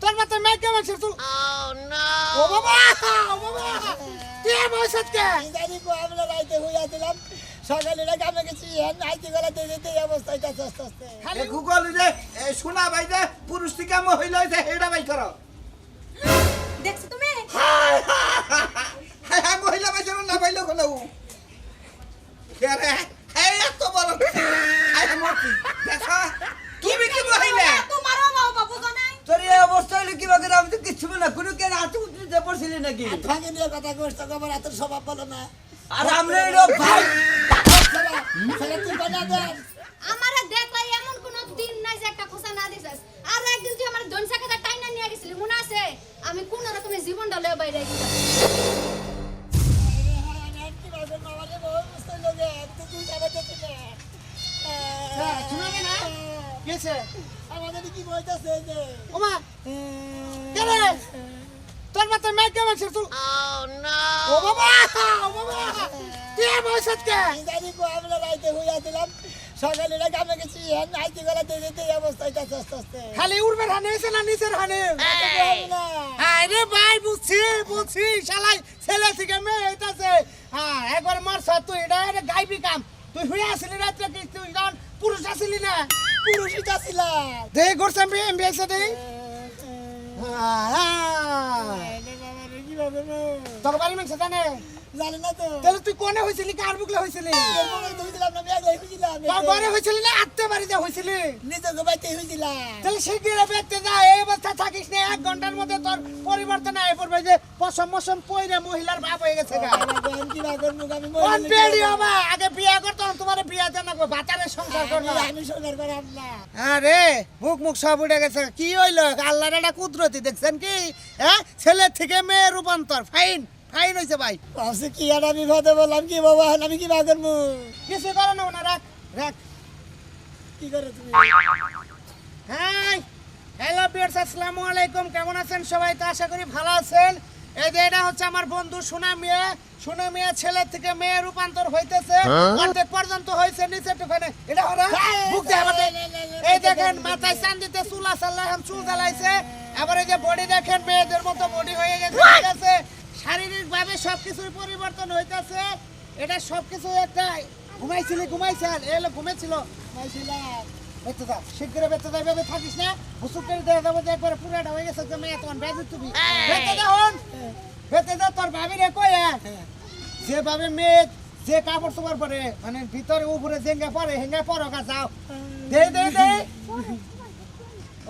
তোর মাথা মেঘ মাছের চুল ও বাবা ও বাবা তুই এ বয়সত কে জানি কো আমরা রাইতে হইয়া দিলাম সকালে না কামে গেছি হ্যাঁ নাইতে গলা দিতে দিতে এই অবস্থা হইতাছে আস্তে আস্তে। খালি এ গুগল যে এ শোনা ভাই যে পুরুষ থেকে মহিলা হইছে হেডা ভাই করো। দেখছ তুমি? হায় হায় হায় মহিলা ভাই না ভাইলো কোনো কে রে? এই এত বড় হায় মতি। দেখা তুমি কি মহিলা? তোর এই অবস্থা হলে কি বাকি? আমি তো কিচ্ছু না। কোনো কেন হাতে উঠতে পড়ছিলি নাকি? ভাঙে নিয়ে কথা কইছ তো খবর এত স্বভাব বলো না। আর আমরা এটা ভাই ছেলে ছেলে তুই বানা দেন আমারে দেখলাই এমন কোন দিন নাই যে একটা খোসা না দিছাস। আর একদিন তুই আমার টাইনা নিয়ে গেছিলি মনে আছে? আমি কোন রকমে জীবনটা লয়ে বাইরে গেছি যাবে শুনাবে না? কেছে আমাদের কি বলতেছে যে? ওমা! কে রে? তোর মাথা মেঘ মাছের চুল ও বাবা! ও বাবা! তুই এ কে জানি কো আমরা রাইতে হইয়া দিলাম সকালে না কামে গেছি হ্যাঁ নাইতে গলা দিতে দিতে এই অবস্থা হইতাছে আস্তে আস্তে। খালি উড়বে হানে এসে না নিচের হানে না? আরে ভাই বুঝছি বুঝছি শালাই ছেলে থেকে মেয়ে হইতাছে। হ্যাঁ একবার মার তুই এটা গাইবি কাম। তুই হুই আসলি রাত্রে কি তুই পুরুষ আসলি না? পুরুষই তো ছিলাম দে করছাম বি এম বি এসে দে কীভাবে তোর বাড়ি মেয়ে জানে? জানি না তো। তাহলে তুই কোনে কার বুকলে না বাড়িতে নিজে গোবাইতে তাহলে যা এই অবস্থা থাকিস না। এক ঘণ্টার মধ্যে তোর পরিবর্তন আয় পড়বে যে পশম মশম পইরে মহিলার বাপ হয়ে গেছে গা। কিবা করব আমি কোন পেড়ি হবে? আগে বিয়ে করতো তোমার বিয়ে জানাব ভাতারে সংসার করব। আমি সরকার করাম না। আরে মুখ মুখ সব উঠে গেছে। কি হইল? আল্লাহর একটা কুদরতি দেখছেন কি? হ্যাঁ? ছেলে থেকে মেয়ে রূপান্তর ফাইন। ফাইন হয়েছে ভাই। ভাবছি কি আর আমি ভাতে বললাম কি বাবা আমি কিবা করব? কিছু করে না না রাখ রাখ। কি করে তুমি? হাই হ্যালো বিয়ার্স আসসালামু আলাইকুম কেমন আছেন সবাই? তো আশা করি ভালো আছেন। এই যে এটা হচ্ছে আমার বন্ধু সোনা মেয়ে। সোনা মেয়ে ছেলে থেকে মেয়ে রূপান্তর হইতেছে। অর্ধেক পর্যন্ত হয়েছে নিচে টুকানে এটা বুক দেয় আবার এই দেখেন মাথায় চান্দিতে চুল আসাল্লাহ চুল জ্বালাইছে। আবার এই যে বডি দেখেন মেয়েদের মতো বডি হয়ে গেছে ঠিক আছে? শারীরিক ভাবে সবকিছুর পরিবর্তন হইতেছে। এটা সবকিছু একটা ঘুমাইছিলি ঘুমাইছেন এলো ঘুমেছিল মাইছিলাম বেঁচে যা শিগগিরই বেঁচে যা এভাবে থাকিস না। করে যাব যে একবারে পুরাটা হয়ে গেছে যে মেয়ে বেঁচে তুমি। বেঁচে যা বেঁচে যা তোর ভাবি রে কই যেভাবে মেয়ে যে কাপড় চোপড় পরে মানে ভিতরে উপরে জেঙ্গে পরে হেঙ্গে পরো কা যাও। দে দে দে।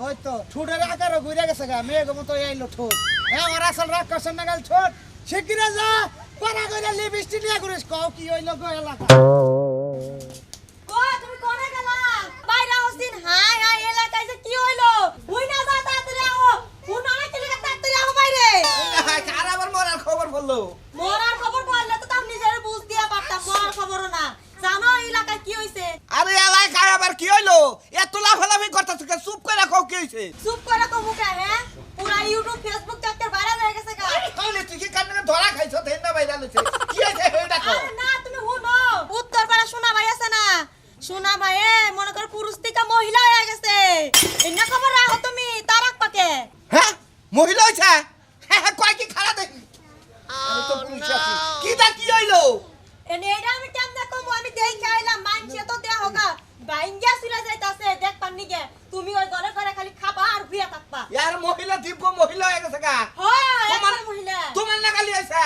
ওই তো ঠুটের আকারও ঘুরে গেছে গা মেয়ে গো মতো আইলো ঠোঁট। হ্যাঁ ওর আসল রাগ করছেন না গাল ঠোঁট শিগগিরে যা করা কইরা লিপস্টিক নিয়ে ঘুরিস। কও কি হইল গো এলাকা? এলাকায় মরার খবর বলল। তো তাম নিজের বুঝ দিয়া পারতাম মরার খবরও না। জানো এলাকায় কি হইছে? আরে এলাই খায় আবার কি হইল? এত লাফালাফি করতেছ চুপ করে রাখো কি হইছে? চুপ করে কো মুখে হ্যাঁ? পুরা ইউটিউব ফেসবুক দেখতে ভাইরাল হয়ে গেছে গা তাহলে তুই কি কান্না ধরা খাইছ দেন না বাইরে আলোছে কি হইছে হেডা কো আরে না তুমি হুনো উত্তর পাড়া সোনা ভাই আছে না সোনা ভাই মনে কর পুরুষ থেকে মহিলা হয়ে গেছে এনা খবর রাখো তুমি তারাক পাকে হ্যাঁ মহিলা হইছে হ্যাঁ হ্যাঁ কয় কি খারাপ দেখি আমি তো পুলিশ আছি কি দা কি হইল এনে এটা আমি কেমনে কম আমি দেখে আইলাম মানছে তো দেয়া হোগা বাইঙ্গা সিরা যাইতাছে দেখ পান্নি গে তুমি ওই ঘরে ঘরে খালি খাবা আর বিয়া থাকবা ইয়ার মহিলা দিব্য মহিলা হয়ে গেছে গা হয় তোমার একবার মহিলা তোমার না খালি হইছে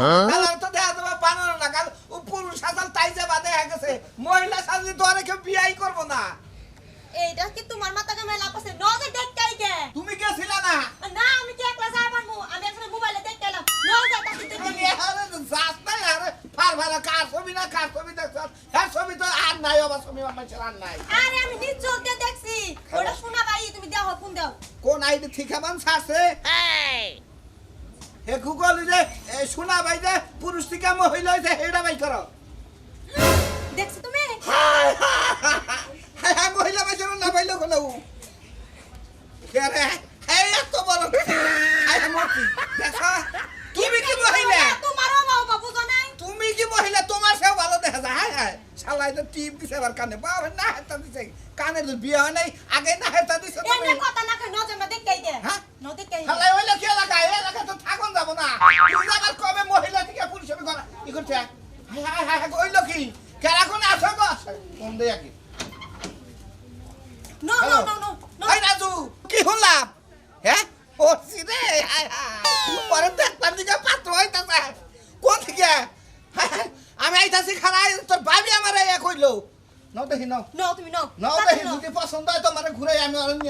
হয় কালার তো দেখা যাবে পানার না কাল ও পুরুষ সাজাল তাই যে বাদে হয়ে গেছে মহিলা সাজলে তো আর কেউ বিয়াই করব না এইটা কি তোমার মাথাকে মেলা পাছে নজে দেখ কাই গে তুমি গেছিলা না না আমি কি একলা যাই পারমু আমি এখন মোবাইলে দেখ গেলাম নজে তাকি দেখ তুমি এখানে যাস না আরে ফার ফার কার ছবি না কার ছবি দেখছ হ্যাঁ ছবি তো আর নাই আবার ছবি আমার আর নাই আরে আমি নিজ চোখ দিয়ে দেখছি ওটা শোনা ভাই তুমি দাও ফোন দাও কোন আইডি ঠিকামান ছাড়ছে হে গুগল শোনা ভাই যে পুরুষ থেকে মহিলা হয়েছে হেডা ভাই করো। দেখছ তুমি? হায় হায় হায় মহিলা ভাই না ভাইলো কোনো? এত বড় তুমি কি মহিলা? তুমি কি তোমার সেও ভালো দেখা যায়। হায় হায় শালাই তো টিপ দিছে আবার কানে। বাবা না হেতা দিছে। কানে বিয়ে হয় নাই আগে না হেতা দিছে কথা না কই হালাই হইলে কি এলাকা? এলাকা তো থাকুন যাব না। তুই আবার কবে মহিলা আমি আইতাছি খারাই তোর বাবি আমার এ কইলো। নাও দেখি নাও। তুমি নাও। নাও দেখি যদি পছন্দ হয় তোমারে ঘুরে আমি অরণ্য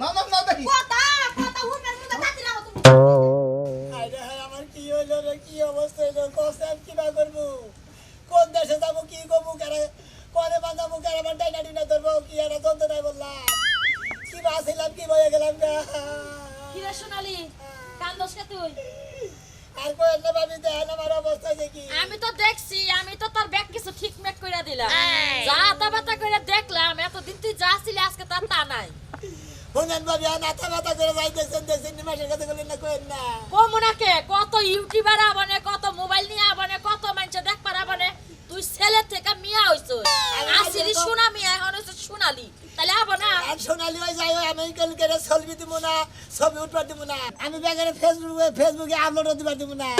নাও কথা, হুন্ডার মধ্যে তাড়াতাড়ি রাখো তুমি। আরে আমার কি হইল রে কি অবস্থা হইল কোসেন কি না করব কোন দেশে যাব কি করব কারে করে বাঁধাবো কারে আমার ডাইনা ডিনা ধরবো কি একটা যন্ত্রণায় বললাম কি বাঁচিলাম কি বয়ে গেলাম গা কিরে সোনালি, কান্দোস কে তুই? আর কই না ভাবি দেখেন আমার অবস্থা দেখি আমি তো দেখছি আমি তো তোর ব্যাগ কিছু ঠিক মেক করে দিলাম যা আতা বাতা করে দেখলাম এতদিন তুই যা ছিলি আজকে তার তা নাই শুনেন ভাবি আর নাথা মাথা করে যাই দেখছেন দেখছেন নিমাসের কথা বলেন না কইেন না। কমুনাকে কত ইউটিউবার আবনে কত মোবাইল নিয়ে আবনে কত মানুষ দেখবার আবনে তুই ছেলে থেকে মিয়া হইছ আসিলি সোনা মিয়া এখন হইছ সোনালি। তাহলে আবনা আর সোনালি ওই যাই আমি কালকে ছবি দিব না ছবি উঠবার দিব না। আমি ব্যাগের ফেসবুকে ফেসবুকে আপলোড দিবার দিব না।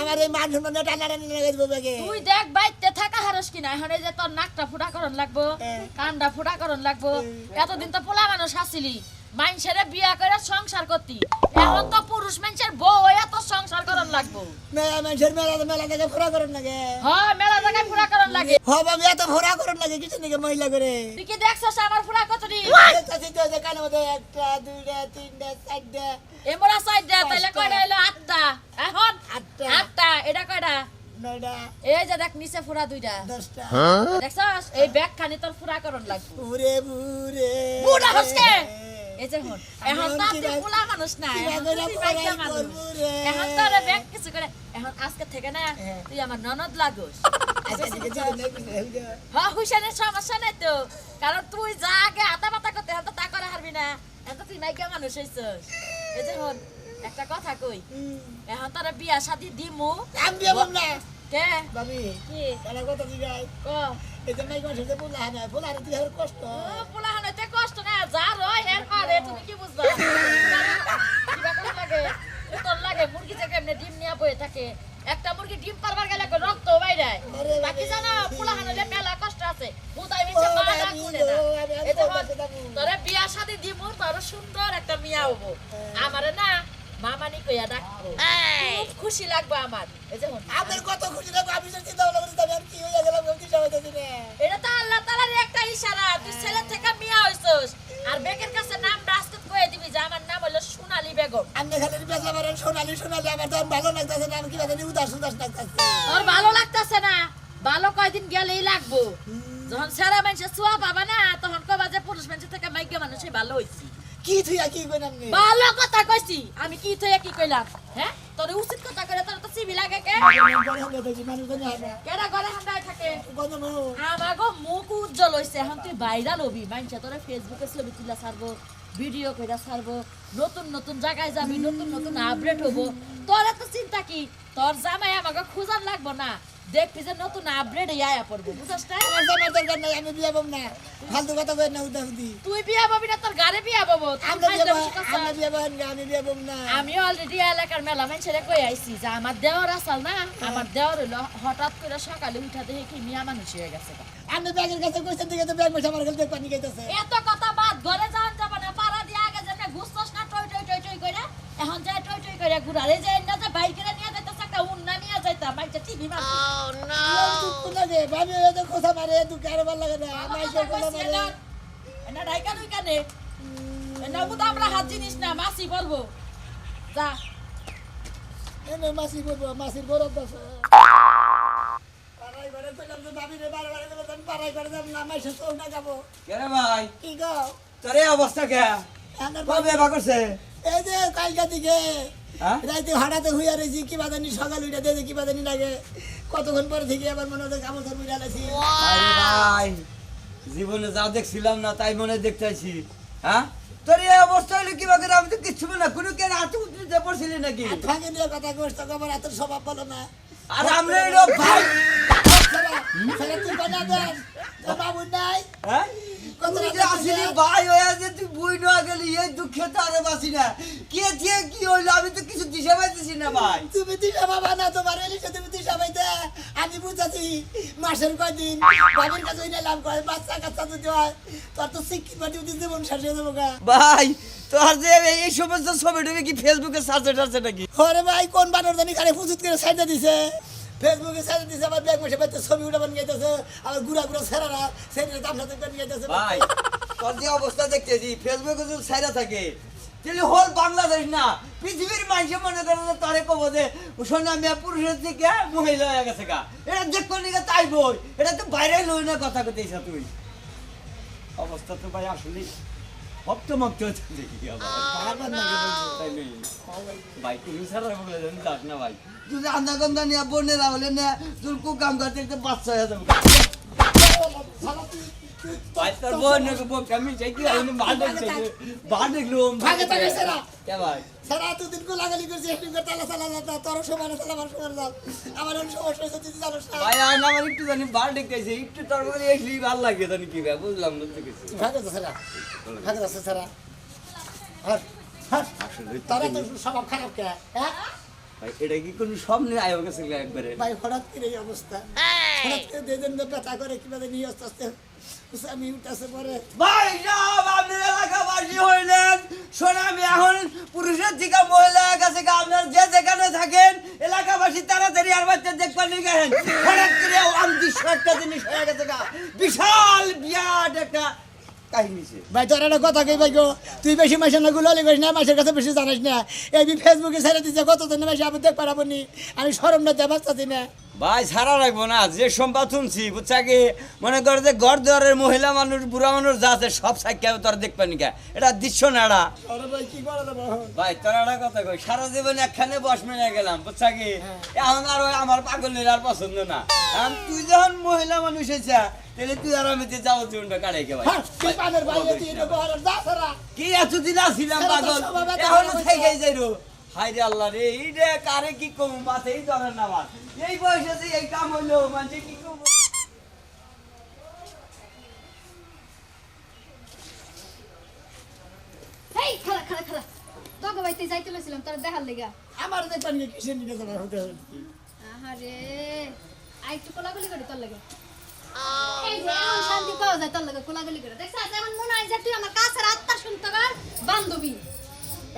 আমার এই মান সম্মান টানা টানি লেগে দিব ব্যাগে। তুই দেখ বাইতে থাকা হারস কিনা এখন এই যে তোর নাকটা ফুটা করন লাগবো হ্যাঁ। কানটা ফুটা করন লাগবো এতদিন তো পোলা মানুষ আসিলি মানুষের বিয়া করে সংসার করতি। এখন তো পুরুষ মানুষের বউ হইয়া তো সংসার করন লাগবো। মেলা মানুষের মেলা মেলা থেকে ফোরা করেন লাগে। হয় মেলা জায়গায় ফুটা করন লাগে। হ বাবু এত ফোরা করেন লাগে কিছু নাকি মহিলা করে? তুই কি দেখছস আমার ফুটা কতটি? দেখতাছি তো যে কানে মধ্যে একটা দুইটা তিনটা চারটা। এমরা দে তাইলে কয়টা হইল? আটটা। এখন? আটটা। আটটা। এটা কয়টা? নয়টা এই যে দেখ নিচে ফুরা দুইটা দশটা। দেখছস? এই ব্যাগ খানি তোর ফুরা করন লাগবে। বুড়ে বুড়ে বুড়া হসকে! এই যে হন। এখন এখন তো কি তুই মানুষ না এখন তো তুই করে বাইকা পড়াই মানুষ করব রে? এখন তো রে ব্যাগ কিছু করে। এখন আজকে থেকে না হ্যাঁ। তুই আমার ননদ লাগোস। আচ্ছা হ্যাঁ সমস্যা নাই তো। কারণ তুই যা আগে হাতা পাতা করতে তো করে হারবি না। এখন তো তুই মাইকা মানুষ হইছস। এই যে হন একটা কথা কই? এখন তোরা বিয়া শাদি দিমু। আমি না। কে? ভাবি কি? তারা কথা ক না কষ্ট না যা রয় হের তুমি কি বুঝবা? কিবা কোন লাগে? তোর লাগে মুরগি থেকে এমনি ডিম নিয়ে বয়ে থাকে। একটা মুরগি ডিম পারবার গেলে রক্ত বাইরে বাকি জানা পোলা মেলা কষ্ট আছে মা না কুনে না বাবি, এই। তোরে বিয়া শাদি দিমু তোর সুন্দর একটা মিয়া হব। আমারে না মামানি কইয়া খুব খুশি লাগবে আমার। এই যে আপনার কত খুশি লাগবে আমি আমি আর কি হয়ে গেলাম না এটা তো আল্লাহ তাআলার একটা ইশারা তুই ছেলে থেকে মিয়া হইছস। আর বেগের কাছে নাম রাস্তাত কয়ে দিবি যে আমার নাম হলো সোনালী বেগম। খালি সোনালি সোনালি আমার তো আর ভালো লাগতেছে না আমি কি জানি উদাস উদাস লাগতেছে। তোর ভালো লাগতেছে না? ভালো কয়দিন গেলেই লাগবো। যখন সারা মানুষের ছোঁয়া পাবা না তখন কবা যে পুরুষ মানুষের থেকে মাইকে মানুষই ভালো হইছি। কি আর কি কইন আপনি ভালো কথা কইছি আমি কি থইয়া কি কইলাম? হ্যাঁ তোর উচিত কথা করে তোর তো সিবি লাগে কে? কেডা ঘরে হান্দায় থাকে? আমাগো মুখ উজ্জ্বল হইছে এখন তুই ভাইরাল হবি মানুষে তোরা ফেসবুকে ছবি তুলা ছাড়বো ভিডিও কইরা ছাড়বো নতুন নতুন জায়গায় যাবি নতুন নতুন আপডেট হব। তোর এত চিন্তা কি? তোর জামাই আমাকে খুঁজার লাগবো না? দেখবি যে নতুন আপডেট আয়া পড়ব বুঝাস না? আমার জামার দরকার নাই আমি বিয়ে পাবো না। ফালতু কথা কই না উদাস তুই বিয়া পাবি না তোর গাড়ি বিয়া পাবো আমরা বিয়ে ফাইজলামি পাবো শিখাস। আমরা বিয়ে পাবো না আমি বিয়ে পাবো না। আমি অলরেডি এলাকার মেলা মানুষের কই আইছি যে আমার দেওয়ার আসাল না আমার দেওয়ার হইল হঠাৎ করে সকালে উঠা দেখে কি মিয়া মানুষ হয়ে গেছে আমি ব্যাগের কাছে কইছেন দিকে তো ব্যাগ বসে আমার কাছে পানি খাইতেছে। এত কথা বাদ ঘরে যাওয়ান যাবে না পাড়া দিয়ে আগে যেমন ঘুরছস না টই টই টই টই করে এখন যায় টই টই করে ঘুরারে যে না যে বাইকে নিয়ে যাইতেছে একটা মারতে লাগে ভাবি মারে দু কারও ভালো লাগে না। আমার সে মারে। না। ডাইকা দুই কানে না। বুঝা আমরা হাত জিনিস না মাসি বলব। যা। এনে মাসি বলব মাসির বড় দশ পাড়াই ঘরে কইলাম যে ভাবি রে না মাইসে চল না যাব ভাই? কি গো? তোর অবস্থা কে? কবে বা করছে? এই যে কালকা দিকে। রাইতে হঠাৎ হইয়া রয়েছি কি বাদানি সকাল উঠে দিয়ে কি বাদানি লাগে। কতক্ষণ পরে থেকে আবার মনে হচ্ছে কাপড় ধর উঠে আলাইছি আরে ভাই জীবনে যা দেখছিলাম না তাই মনে দেখতেছি হ্যাঁ? তোর এই অবস্থা হলে কি বাকি আমি তো কিচ্ছু না। কোনো কেন হাতে উঠতে পড়ছিলি নাকি? ভাঙে নিয়ে কথা কষ্ট খবর এত স্বভাব বলো না। আর আমরা ভাই তুই বানা দেন বাবু নাই? হ্যাঁ? ভাই হয়ে যে তুই বই না গেলি এই দুঃখে তো আরে বাসি না। কে দিয়ে কি হইল আমি তো কিছু দিশে পাইতেছি না ভাই। তুমি দিশা বাবা না তোমার এলিশে তুমি দিশা হিসাব আমি বুঝাছি মাসের কয়দিন বাবির কাছে নিলাম কয় বাচ্চা কাচ্চা যদি হয় তোর তো শিক্ষিত পাটি উঠি জীবন শেষ হয়ে যাব গা। ভাই তোর যে এই- এই সমস্ত ছবি টবি কি ফেসবুকে সার্চে টার্চে নাকি? ওরে ভাই কোন বানর জানি খালি ফুজুত করে সাইডে দিছে। ফেসবুকে সাইডে দিছে, আবার ব্যাগ বসে পাইতে ছবি উঠাবান গাইতেছে আবার গুড়া গুড়া ছেড়ারা সেটা সাথে করে গাইতেছে ভাই, তোর যে অবস্থা দেখতেছি, ফেসবুকে যদি সাইডা থাকে, তাহলে হোল বাংলাদেশ না, পৃথিবীর মানুষে মনে করে যে তারে কব যে, শোনা মেয়ে পুরুষের থেকে মহিলা হয়ে গেছে গা। এটা দেখো নিকে তাই বই, এটা তো বাইরে লই না কথা কইতেছ তুই। অবস্থা তো ভাই আসলে ভক্ত মক্ত হচ্ছে দেখি আবার বারবার নাকি বলছে। তাই নেই ভাই তুমি সারা বলে দেন যাস না ভাই তুই আন্দা গন্ধা নিয়ে বোনেরা হলে না কু কি। কে তোর সমানে সমানে আমার তুই জানোস না ভাই আর আমার একটু জানি একটু তোর এসলি ভালো লাগে জানি কি ভাই বুঝলাম না কিছু ভাগে ভাগে। তো স্বভাব খারাপ কে হ্যাঁ ভাই এটা কি কোনো স্বপ্নে আয় গেছে একবারে ভাই হঠাৎ করে এই অবস্থা ব্যথা করে কীভাবে নিয়ে আস্তে আস্তে আমি উঠতেছে পরে। ভাই সব আপনার এলাকাবাসী হইলেন। শোনা আমি এখন পুরুষের থেকে মহিলার কাছে আপনার যে যেখানে থাকেন এলাকাবাসী তাড়াতাড়ি আর বাচ্চা দেখবার নিয়ে গেছেন হঠাৎ করে অদৃশ্য একটা জিনিস হয়ে গেছে গা। বিশাল বিরাট একটা ভাই তোর একটা কথা কই ভাই গো? তুই বেশি মাসের না গুলো করিস না মাসের কাছে বেশি জানিস না। এই ফেসবুকে ছেড়ে দিচ্ছে কত জন মাসে আমি দেখ পারাবো নি? আমি সরম না দেবাস না। ভাই সারা রাখব না যে সম্পাদ শুনছি বুঝছা মনে করে যে ঘর দুয়ারের মহিলা মানুষ বুড়া মানুষ যা আছে সব সাক্ষী তোর দেখবেন কা এটা দৃশ্য না এটা? ভাই তোর একটা কথা কই সারা জীবন একখানে বস মেনে গেলাম বুঝছা কি? এখন আর ওই আমার পাগলের আর পছন্দ না। এখন তুই যখন মহিলা মানুষ হয়েছে তাহলে তুই আর আমি যাব জীবনটা কাটাই কে ভাই? হ্যাঁ, কি এতদিন আসছিলাম সারা পাগল? এখন হয়ে থেকে। যাই রো হাই রে আল্লাহ রে এই রে কারে কি কম মাথা এই ধরেন না আমার এই বয়সে যে এই কাম হইল মানে কি কম? হেই খালা খালা খালা। তোকে বাইতে যাইতে লইছিলাম তোর দেখার লেগা। আমার হতে আহারে আই কোলাগুলি করি তোর লাগে। এই যে এখন শান্তি পাওয়া যায় তোর লাগে কোলাগুলি করে। দেখছ মনে হয় যে তুই আমার কাছের আত্মা শুনতে পার বান্ধবী।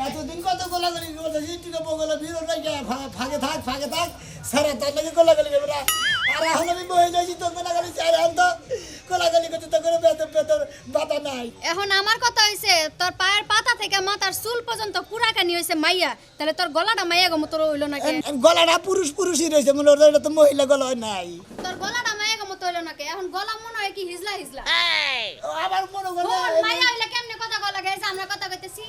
এতদিন কত গোলাগুলি করতে ইটিকে বগলে ভিড় লাগে ফাঁকে থাক ফাঁকে থাক। সারা তোর লাগে গোলাগুলি করবে না। আর এখন আমি বয়ে যাইছি তোর গোলাগুলি চাই এখন তো গোলাগুলি করতে তো কোনো বেতন বেতন বাধা নাই। এখন আমার কথা হইছে তোর পায়ের পাতা থেকে মাথার চুল পর্যন্ত কুড়াকানি হইছে মাইয়া। তাহলে তোর গলাটা মাইয়া গো মতো হইল এম গলাটা পুরুষ পুরুষই রয়েছে মনে এটা তো মহিলা গলা নাই। তোর গলাটা মাইয়া গো হইল নাকি? এখন গলা মনে হয় কি হিজলা হিজলা? ও, আমার মনে করে মাইয়া হইলে কেমনে কথা বলা গেছে আমরা কথা কইতেছি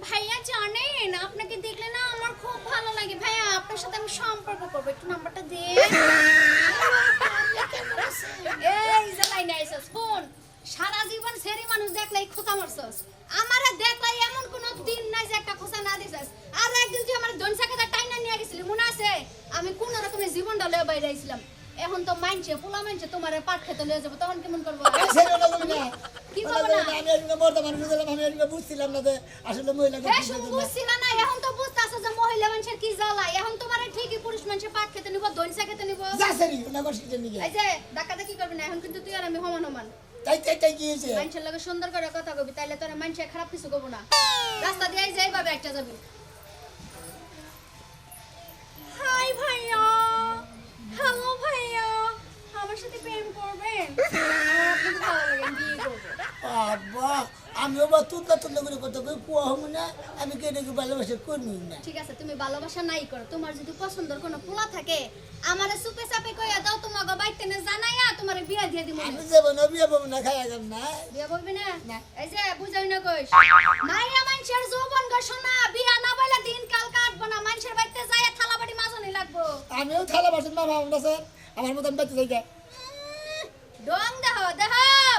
ভাইয়া জানেন, আপনাকে দেখলে না আমার খুব ভালো লাগে। ভাইয়া, আপনার সাথে আমি সম্পর্ক করব। একটু নাম্বারটা দে সারা জীবন সেরি মানুষ দেখলাই খোঁচা মারছস। আমারে দেখলাই এমন কোন দিন নাই যে একটা খোঁচা না দিছস। আর একদিন তুই আমার দনসা কথা টাইনা নিয়ে গেছিলি, মনে আছে? আমি কোন রকমের জীবনটা লয়ে বাইরে আইছিলাম। এখন তো মানছে পোলা মানছে তোমারে পাট খেতে লয়ে যাব তখন কেমন করব সেটা হলো তুমি না। কি করব না? আমি হলাম, আমি বুঝছিলাম না যে আসলে মহিলাকে হ্যাঁ, না। বুঝছিল না এখন তো যে মহিলা মানুষের কি জ্বালা এখন তোমার ঠিকই পুরুষ মানুষের পাট খেতে নিব খেতে নিব যা সেরি, না। এই যে ডাক্কা কি করবি না এখন কিন্তু তুই আর আমি সমান সমান তাই তাই তাই কি হয়েছে মানুষের লগে সুন্দর করে কথা কবি তাইলে তোরা মানুষের খারাপ কিছু কব না রাস্তা দিয়ে যাই ভাবে একটা যাবি হাই ভাইয়া হ্যালো ভাইয়া আমার সাথে প্রেম করবেন? আমার আপনাকে ভালো লাগে বিয়ে করব। বাবা আমিও বা তুলনা তুলনা করে কথা কই কুয়া হব না আমি কে দেখে ভালোবাসা করবি না। ঠিক আছে তুমি ভালোবাসা নাই করো তোমার যদি পছন্দের কোনো পোলা থাকে আমারে সুপে সাপে কইয়া দাও তোমার বাইতে নে জানাইয়া তোমার বিয়া দিয়ে দিব আমি যাব না বিয়ে পাবো না খাই আগাম না। বিয়া বলবি না? এই যে বুঝাই না কইস। মাইয়া মানুষের যৌবন গো বিয়া না বলে দিন কাল কাটবো না মানুষের বাড়িতে যায় লাগবো আমিও থালা বাসন মা ভাবনা স্যার আমার মতন বেঁচে যাই ডং দেহ দেহ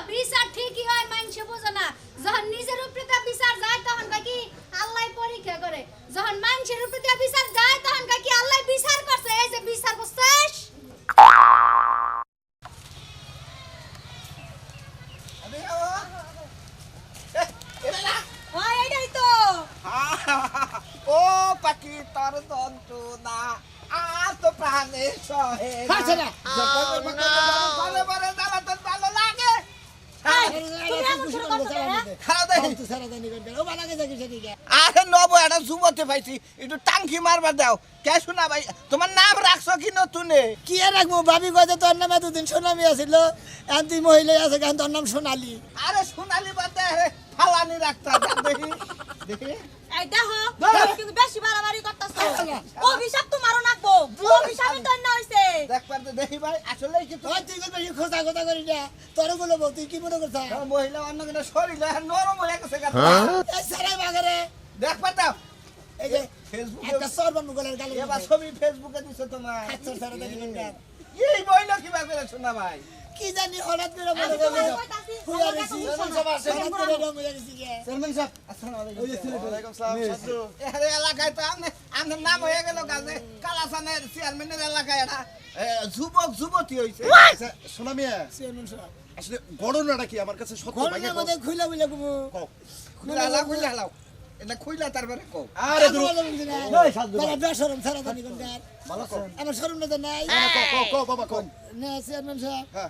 বিচার ঠিকই হয় মানুষে বোঝে না যখন নিজের উপরে তা বিচার যায় তখন কয় কি আল্লাহ পরীক্ষা করে যখন মানুষের উপরে তা বিচার যায় তখন কয় কি আল্লাহ বিচার করছে এই যে বিচার করছিস হয় ও পাখি তোর যন্ত্রণা প্রাণে সহে ভালো লাগে। করছ কেন, হ্যাঁ? খারাপ দেখি আরে নব একটা যুবতে পাইছি। একটু টাঙ্কি মারবার দাও। কে শোনা ভাই? তোমার নাম রাখছো কি নতুনে? কি রাখব? ভাবি কইতে তোর নামে দুদিন সোনামি আছিল? এখন তুই মহিলা আছে তোর নাম সোনালি? আরে সোনালি বাদে ফালানি রাখতা দেখি এই দেখো ধরো। তুমি কিন্তু বেশি বাড়াবাড়ি করতেছো অভিশাপ তোমারও নাকবো অভিশাপের জন্য হইছে দেখ পারতে দেখি ভাই আসলে কি ওই তুই খোঁজা খোঁজা করি না। তোরগুলো বল তুই কি মনে করছ? মহিলা অন্য কোনো শরীর নরম হয়ে গেছে গা। সারাই বাগারে দেখ পারতাম এই যে ফেসবুকে একটা সরবান মুগলের গালি এবার ছবি ফেসবুকে দিছো তোমার আচ্ছা সারা দেখি। এই মহিলা কিবা করে শোনা ভাই? কি জানি হঠাৎ করে রইছি কাছে বুঝছ না। হঠাৎ করে রং হয়ে গেছি চেয়ারম্যান সাহেব আসসালামু আলাইকুম। এর এলাকায় তো আমনে আমনের নাম হয়ে গেল গাছে কালাসানের চেয়ারম্যানের এলাকায় এটা যুবক যুবতী হইছে। আচ্ছা, শোনা মিয়া আসলে কি? আমার কাছে সত্য মধ্যে খুইলা বুইলা কও। খুইলা হালাও খুইলা হালাও এটা খুইলা তারপরে কও। আরে দূর বাবা বেসরম সারা জানি কোনটার আমার শরম না নাই। কও কও বাবা কও। না চেয়ারম্যান সাহেব। হ্যাঁ।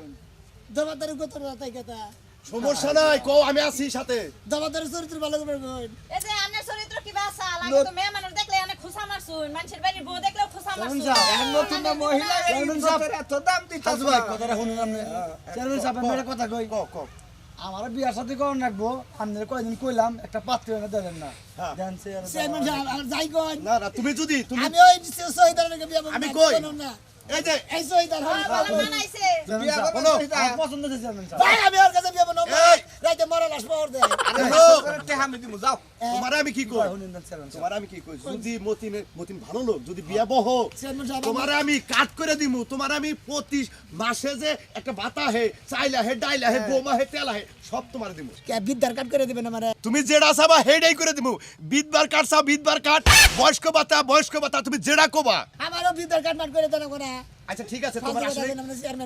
দবাদারি কত রাতাই কথা। সমস্যা নাই কও আমি আছি সাথে। দবাদারি চরিত্র ভালো করে বোন এই যে আন্নের চরিত্র কি বাসা লাগে তো মেয়ে মানুষ দেখলে খুশা মারছুন মানুষের বাড়ির বউ দেখলেও খুশা মারছুন এখন নতুন না মহিলা এই ইজ্জতের এত দাম দিতাছে। না। কথাটা শুনুন আপনি। চেয়ারম্যান সাহেব কথা কই? আমার বিয়ার সাথে করুন রাখব আপনার কয়দিন কইলাম একটা পাত্র এনে দেবেন না। হ্যাঁ। চেয়ারম্যান সাহেব। যাই কোন না না তুমি যদি তুমি আমি ওই শহীদার বিয়া আমি কই? এই যে এই চেয়ারম্যান সাহেব, পছন্দ হয়েছে চেয়ারম্যান ভাই আমি ওর কাছে বিয়া বানাবো! রাইতে মরা লাশ পাওয়ার দেয় তোমার আমি কি কই তোমার আমি কি কই যদি মতিন মতিন ভালো লোক যদি বিয়া বহ তোমার আমি কাট করে দিমু তোমার আমি প্রতি মাসে যে একটা ভাতা হে চাইলা হে ডাইলা হে বোমা হে তেলা হে সব তোমার দিমু। কে বিদ্যার কাট করে দিবেন আমারে তুমি যেটা চাবা হেডাই করে দিমু। বিদবার কাট চাও বিদবার কাট। বয়স্ক ভাতা বয়স্ক ভাতা তুমি যেটা কোবা। আমারও বিদ্যার কাট মাট করে দেন কোনা আচ্ছা ঠিক আছে তোমার আসলে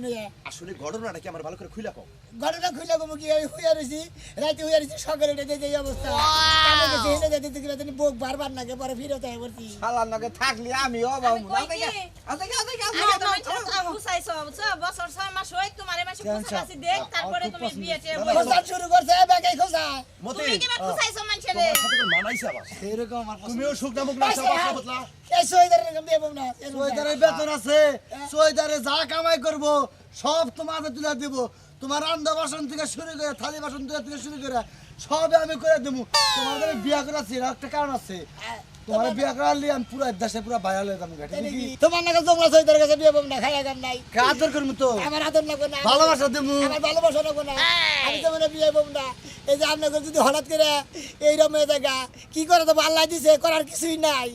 হইয়া আসলে ঘটনাটা কি আমার ভালো করে খুলে কও? ঘটনা খুইলা কমু কি? আমি হুইয়া রইছি রাইতে হুইয়া রইছি সকালে উঠে এই অবস্থা। কামে গেছে হেনে যেতে দেখি তুমি বুক বারবার নাকে পরে ফিরে তাই করছি শালার নগে থাকলি আমি অবাউ আমি কই কি? আগে তো মানুষের খুশাইছো, বুঝছ? বছর ছয় মাস হই, তোমারে মাসে খুশাবাসি দেখ, তারপরে তুমি বিয়ে টিয়ে বইছো। খোঁজা শুরু করছে বেগাই খোঁজা। মতি তুমি? তোমার সাথে মানাইছে আবার? এরকম আমার তুমিও শুকনা মুখ না সাবা বদলা এই বাবু না বেতন আছে। সোয়েদারে যা কামাই করব সব তোমাদের তুলে দেব। তোমার রান্না বাসন থেকে শুরু করে থালি বাসন থেকে থেকে শুরু করে সব আমি করে দেবো। তোমাদের বিয়া করাচ্ছি এর একটা কারণ আছে। তোমার বিয়া করালে আমি পুরো দেশে পুরো ভাইরাল হয়ে যাব কি? তোমার নাকি তোমরা শহীদের কাছে বিয়ে পাবো না খাই গান নাই। আদর করব তো? আমার আদর লাগবে না। ভালোবাসা দেবো। আমার ভালোবাসা লাগবে না। আমি তো মানে বিয়ে পাবো না। এই যে আপনাকে যদি হঠাৎ করে এইরকম হয়ে দেখা কি করে দেবো? আল্লাহ দিছে করার কিছুই নাই।